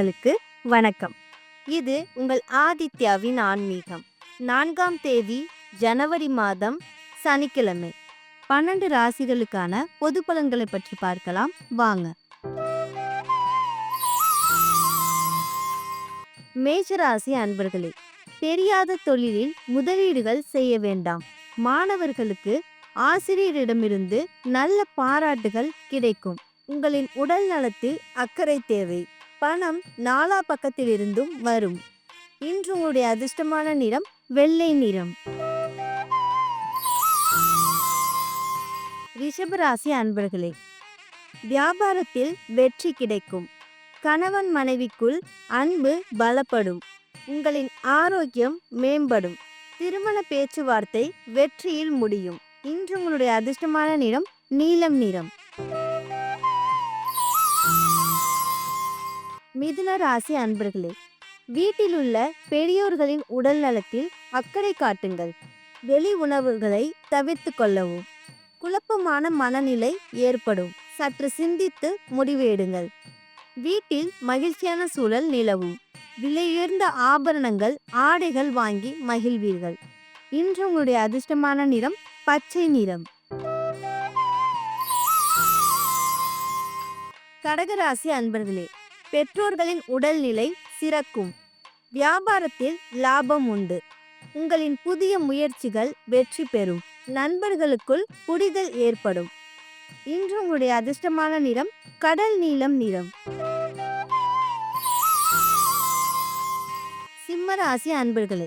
நேயர்களுக்கு வணக்கம். இது உங்கள் ஆதித்யாவின் ஆன்மீகம். நான்காம் தேதி ஜனவரி மாதம் சனிக்கிழமை. பன்னெண்டு ராசிகளுக்கான பொது பலன்களை பற்றி பார்க்கலாம். வாங்க. மேஷராசி அன்பர்களே தெரியாத தொழிலில் முதலீடுகள் செய்ய வேண்டாம். மாணவர்களுக்கு ஆசிரியரிடமிருந்து நல்ல பாராட்டுகள் கிடைக்கும். உங்களின் உடல் நலத்தில் அக்கறை தேவை. பணம் நாலா பக்கத்திலிருந்தும் வரும். இன்று உங்களுடைய அதிர்ஷ்டமான நிறம் வெள்ளை நிறம். ரிஷபராசி அன்பர்களே வியாபாரத்தில் வெற்றி கிடைக்கும். கணவன் மனைவிக்குள் அன்பு பலப்படும். உங்களின் ஆரோக்கியம் மேம்படும். திருமண பேச்சுவார்த்தை வெற்றியில் முடியும். இன்று உங்களுடைய அதிர்ஷ்டமான நிறம் நீலம் நிறம். மிதுன ராசி அன்பர்களே வீட்டில் உள்ள பெரியோர்களின் உடல் நலத்தில் அக்கறை காட்டுங்கள். வெளி உணவுகளை தவிர்த்து கொள்ளவும். குழப்பமான மனநிலை ஏற்படும். சற்று சிந்தித்து முடிவு எடுங்கள். வீட்டில் மகிழ்ச்சியான சூழல் நிலவும். விலையுயர்ந்த ஆபரணங்கள் ஆடைகள் வாங்கி மகிழ்வீர்கள். இன்று உங்களுடைய அதிர்ஷ்டமான நிறம் பச்சை நிறம். கடகராசி அன்பர்களே பெற்றோர்களின் உடல்நிலை சிறக்கும். வியாபாரத்தில் லாபம் உண்டு. உங்களின் புதிய முயற்சிகள் வெற்றி பெறும். நண்பர்களுக்குள் புரிதல் ஏற்படும். இன்று உங்களுடைய அதிர்ஷ்டமான நிறம் கடல் நீளம் நிறம். சிம்மராசி அன்பர்களே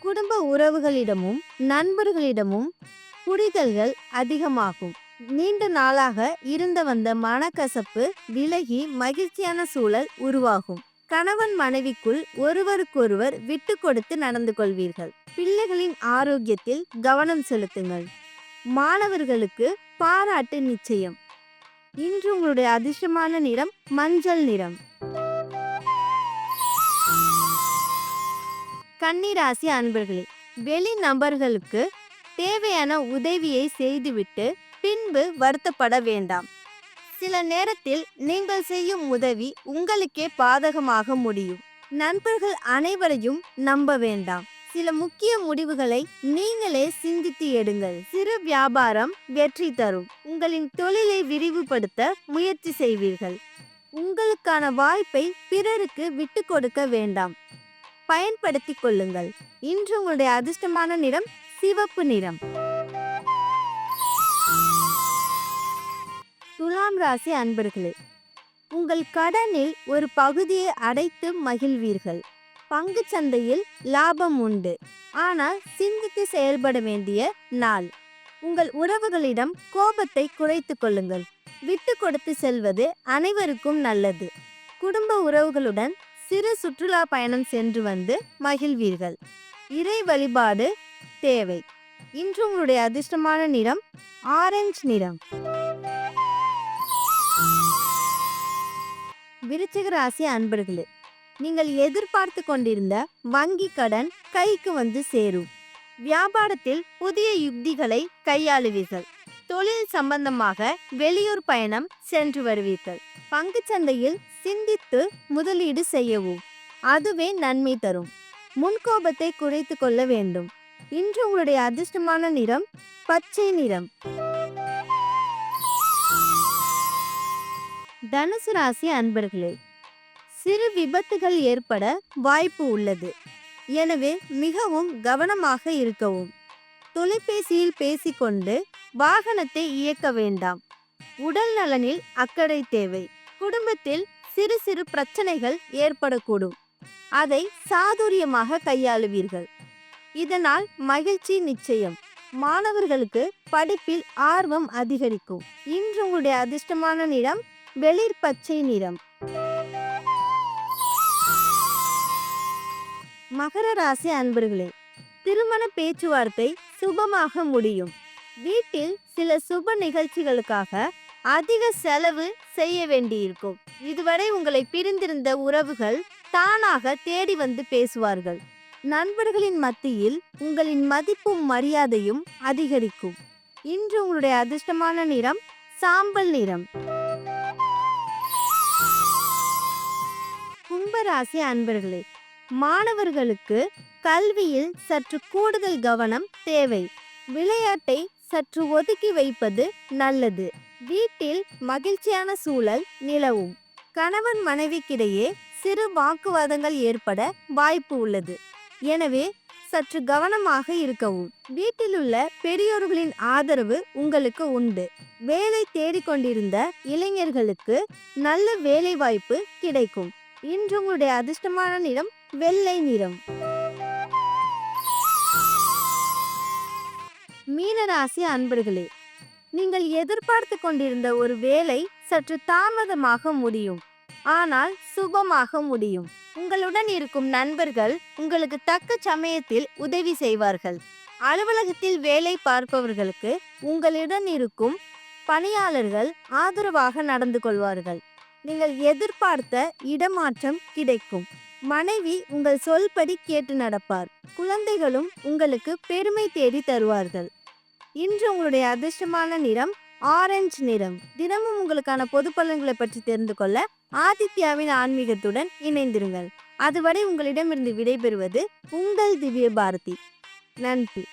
குடும்ப உறவுகளிடமும் நண்பர்களிடமும் புரிதல்கள் அதிகமாகும். நீண்ட நாளாக இருந்து வந்த மனக்கசப்பு விலகி மகிழ்ச்சியான சூழல் உருவாகும். கணவன் மனைவிக்குள் ஒருவருக்கொருவர் விட்டு கொடுத்து நடந்து கொள்வீர்கள். பிள்ளைகளின் ஆரோக்கியத்தில் கவனம் செலுத்துங்கள். மாணவர்களுக்கு பாராட்டு நிச்சயம். இன்று உங்களுடைய அதிர்ஷ்டமான நிறம் மஞ்சள் நிறம். கன்னிராசி அன்பர்களே வெளி நபர்களுக்கு தேவையான உதவியை செய்துவிட்டு பின்பு வருத்தப்பட வேண்டாம். சில நேரத்தில் நீங்கள் செய்யும் உதவி உங்களுக்கே பாதகமாக முடியும். நண்பர்கள் அனைவரையும் நம்ப வேண்டாம். சில முக்கிய முடிவுகளை நீங்களே சிந்தித்து எடுங்கள். சிறு வியாபாரம் வெற்றி தரும். உங்களின் தொழிலை விரிவுபடுத்த முயற்சி செய்வீர்கள். உங்களுக்கான வாய்ப்பை பிறருக்கு விட்டு கொடுக்க வேண்டாம். பயன்படுத்திக் கொள்ளுங்கள். இன்று உங்களுடைய அதிர்ஷ்டமான நிறம் சிவப்பு நிறம். துலாம் ராசி அன்பர்களே உங்கள் கடனில் ஒரு பகுதியை அடைத்து மகிழ்வீர்கள். பங்கு சந்தையில் லாபம் உண்டு. ஆனால் சிந்தித்து செயல்பட வேண்டிய நாள். உங்கள் உறவுகளிடம் கோபத்தை குறைத்து கொள்ளுங்கள். விட்டு கொடுத்து செல்வது அனைவருக்கும் நல்லது. குடும்ப உறவுகளுடன் சிறு சுற்றுலா பயணம் சென்று வந்து மகிழ்வீர்கள். இறை வழிபாடு தேவை. இன்று உங்களுடைய அதிர்ஷ்டமான நிறம் ஆரஞ்சு நிறம். விருச்சிக ராசி அன்பர்களே நீங்கள் எதிர்பார்த்து கொண்டிருந்த வங்கி கடன் கைக்கு வந்து சேரும். வியாபாரத்தில் புதிய யுக்திகளை கையாளுவீர்கள். தொழில் சம்பந்தமாக வெளியூர் பயணம் சென்று வருவீர்கள். பங்குச் சந்தையில் சிந்தித்து முதலீடு செய்யவும் அதுவே நன்மை தரும். முன்கோபத்தை குறைத்து கொள்ள வேண்டும். இன்று உங்களுடைய அதிர்ஷ்டமான நிறம் பச்சை நிறம். தனுசு ராசி அன்பர்களே சிறு விபத்துகள் ஏற்பட வாய்ப்பு உள்ளது. எனவே மிகவும் கவனமாக இருக்கவும். தொலைபேசியில் பேசிக்கொண்டு வாகனத்தை இயக்க வேண்டாம். உடல் நலனில் அக்கறை தேவை. குடும்பத்தில் சிறு சிறு பிரச்சனைகள் ஏற்படக்கூடும். அதை சாதுரியமாக கையாளுவீர்கள். இதனால் மகிழ்ச்சி நிச்சயம். மாணவர்களுக்கு படிப்பில் ஆர்வம் அதிகரிக்கும். இன்று உங்களுடைய அதிர்ஷ்டமான நிறம் வெளிர் பச்சை நிறம். மகர ராசி அன்பர்களே திருமண பேச்சுவார்த்தை சுபமாக முடியும். வீட்டில் சில சுப நிகழ்ச்சிகளுக்காக அதிக செலவு செய்ய வேண்டியிருக்கும். இதுவரை உங்களை பிரிந்திருந்த உறவுகள் தானாக தேடி வந்து பேசுவார்கள். நண்பர்களின் மத்தியில் உங்களின் மதிப்பும் மரியாதையும் அதிகரிக்கும். இன்று உங்களுடைய அதிர்ஷ்டமான நிறம் சாம்பல் நிறம். கும்பராசி அன்பர்களே மாணவர்களுக்கு கல்வியில் சற்று கூடுதல் கவனம் தேவை. விளையாட்டை சற்று ஒதுக்கி வைப்பது நல்லது. வீட்டில் மகிழ்ச்சியான சூழல் நிலவும். கணவன் மனைவிக்கிடையே சிறு வாக்குவாதங்கள் ஏற்பட வாய்ப்பு உள்ளது. எனவே சற்று கவனமாக இருக்கவும். வீட்டிலுள்ள பெரியோர்களின் ஆதரவு உங்களுக்கு உண்டு. வேலை தேடிக்கொண்டிருந்த இளைஞர்களுக்கு நல்ல வேலை வாய்ப்பு கிடைக்கும். இன்று உங்களுடைய அதிர்ஷ்டமான நிறம் வெள்ளை நிறம். மீனராசி அன்பர்களே நீங்கள் எதிர்பார்த்து கொண்டிருந்த ஒரு வேலை சற்று தாமதமாக முடியும். ஆனால் சுபமாக முடியும். உங்களுடன் இருக்கும் நண்பர்கள் உங்களுக்கு தக்க சமயத்தில் உதவி செய்வார்கள். அலுவலகத்தில் வேலை பார்ப்பவர்களுக்கு உங்களுடன் இருக்கும் பணியாளர்கள் ஆதரவாக நடந்து கொள்வார்கள். நீங்கள் எதிர்பார்த்த இடமாற்றம் கிடைக்கும். மனைவி உங்கள் சொல்படி கேட்டு நடப்பார். குழந்தைகளும் உங்களுக்கு பெருமை தேடி தருவார்கள். இன்று உங்களுடைய அதிர்ஷ்டமான நிறம் ஆரஞ்சு நிறம். தினமும் உங்களுக்கான பொது பலன்களை பற்றி தெரிந்து கொள்ள ஆதித்யாவின் ஆன்மீகத்துடன் இணைந்திருங்கள். அதுவரை உங்களிடமிருந்து விடைபெறுவது உங்கள் திவ்ய பாரதி நன்றி.